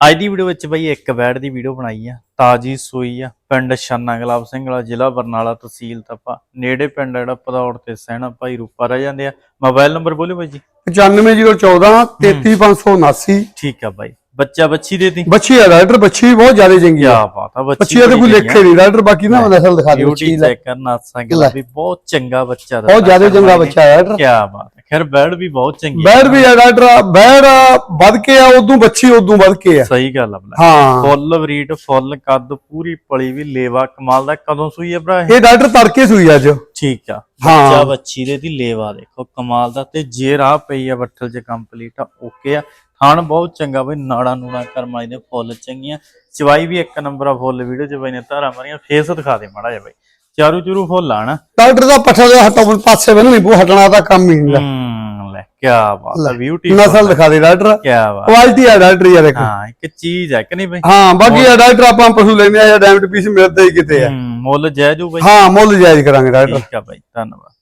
ਅੱਜ ਦੀ ਵੀਡੀਓ ਵਿੱਚ ਬਈ ਇੱਕ ਬੈਡ ਦੀ ਵੀਡੀਓ ਬਣਾਈ ਆ ਤਾਜੀ ਸੂਈ ਆ ਪਿੰਡ ਛੰਨਾ ਗੁਲਾਬ ਸਿੰਘ ਵਾਲਾ ਜ਼ਿਲ੍ਹਾ ਬਰਨਾਲਾ ਤਹਿਸੀਲ ਤਪਾ ਨੇੜੇ ਪਿੰਡ ਆ ਜਿਹੜਾ ਪਧੌੜ ਤੇ ਸੈਣਾ ਭਾਈ ਰੂਪਾ ਰਹਿ ਜਾਂਦੇ ਆ। ਮੋਬਾਈਲ ਨੰਬਰ ਬੋਲਿਓ ਬਾਈ ਜੀ। 95014 33579 ਠੀਕ ਆ ਬਾਈ। ਬੱਚਾ ਬੱਚੀ ਦੇਤੀ ਬੱਚੀ ਹੈ ਰਾਈਡਰ ਬੱਚੀ ਬਹੁਤ ਜ਼ਿਆਦਾ ਚੰਗੀ ਆ। ਬਾਤ ਆ ਬੱਚੀ ਬੱਚੀ ਦਾ ਕੋਈ ਲੇਖੇ ਨਹੀਂ ਰਾਈਡਰ ਬਾਕੀ ਨਾ ਦਿਖਾ ਦੇ ਬੱਚੀ ਦਾ ਚੈੱਕ ਕਰਨਾ ਸੰਗਲਾ ਵੀ ਬਹੁਤ ਚੰਗਾ ਬੱਚਾ ਬਹੁਤ ਜ਼ਿਆਦਾ ਚੰਗਾ ਬੱਚਾ ਰਾਈਡਰ ਕੀ ਬਾਤ ਖੈਰ ਬੈਡ ਵੀ ਬਹੁਤ ਚੰਗੀ ਬੈੜ ਵੀ ਹੈ ਰਾਈਡਰ ਬੈੜ ਵੱਧ ਕੇ ਆ ਉਦੋਂ ਬੱਚੀ ਉਦੋਂ ਵੱਧ ਕੇ ਆ। ਸਹੀ ਗੱਲ ਆ ਬਲਾ ਹਾਂ। ਫੁੱਲ ਬਰੀਡ ਫੁੱਲ ਕੱਦ ਪੂਰੀ ਪਲੀ ਵੀ ਲੇਵਾ ਕਮਾਲ ਦਾ। ਕਦੋਂ ਸੂਈ ਆ ਭਰਾ ਇਹ? ਰਾਈਡਰ ਤੜਕੇ ਸੂਈ ਅੱਜ। ਠੀਕ ਆ। ਹਾਂ। ਬੱਚਾ ਬੱਚੀ ਦੇ ਦੀ ਲੇਵਾ ਦੇਖੋ ਕਮਾਲ ਦਾ। ਤੇ ਜੇ ਰਾਹ ਪਈ ਆ ਬੱਠਲ ਚ ਕੰਪਲੀਟ ਆ ਓਕੇ ਆ। ਥਣ ਬਹੁਤ ਚੰਗਾ ਬਈ ਨਾੜਾ ਨੂੜਾ ਕਰਮਾਈ ਦੇ ਫੁੱਲ ਚੰਗੀਆਂ। ਚਵਾਈ ਵੀ ਇੱਕ ਨੰਬਰ ਆ ਫੁੱਲ ਵੀਡੀਓ ਚ ਬਈ ਨੇ ਧਾਰਾ ਮਾਰੀਆਂ ਫੇਸ ਦਿਖਾ ਦੇ ਮਾੜਾ ਜਿਹਾ ਬਈ। ਚਾਰੂ ਚੂਰੂ ਫੁੱਲ ਆ ਨਾ। ਰਾਈਡਰ ਦਾ ਪੱਠਾ ਦੇ ਹਟਾਉਣ ਪਾਸੇ ਬੰਨ ਨਹੀਂ ਬੂ ਹਟਣਾ ਦਾ ਕੰਮ ਹੀ ਨਹੀਂ ਹੂੰ ਲੈ ਕੀ ਬਾਤ ਆ ਬਿਊਟੀ ਨਸਲ ਦਿਖਾ ਦੇ ਰਾਈਡਰ ਕੀ ਬਾਤ ਕੁਆਲਿਟੀ ਹੈ ਰਾਈਡਰ ਯਾਰ ਦੇਖੋ। ਹਾਂ ਇੱਕ ਚੀਜ਼ ਹੈ ਕਿ ਨਹੀਂ ਬਈ? ਹਾਂ ਬਾਕੀ ਇਹ ਰਾਈਡਰ ਆਪਾਂ ਪਸ਼ੂ ਲੈਣੇ ਆ ਜਾਂ ਡਾਇਮੰਡ ਪੀਸ ਮਿਲਦੇ ਹੀ ਕਿਤੇ ਆ। ਹੂੰ, ਮੁੱਲ ਜੈ ਜੂ ਬਈ। ਹਾਂ ਮੁੱਲ ਜਾਇਜ਼ ਕਰਾਂਗੇ ਰਾਈਡਰ ਠੀਕ ਆ ਬਈ ਧੰਨਵਾਦ।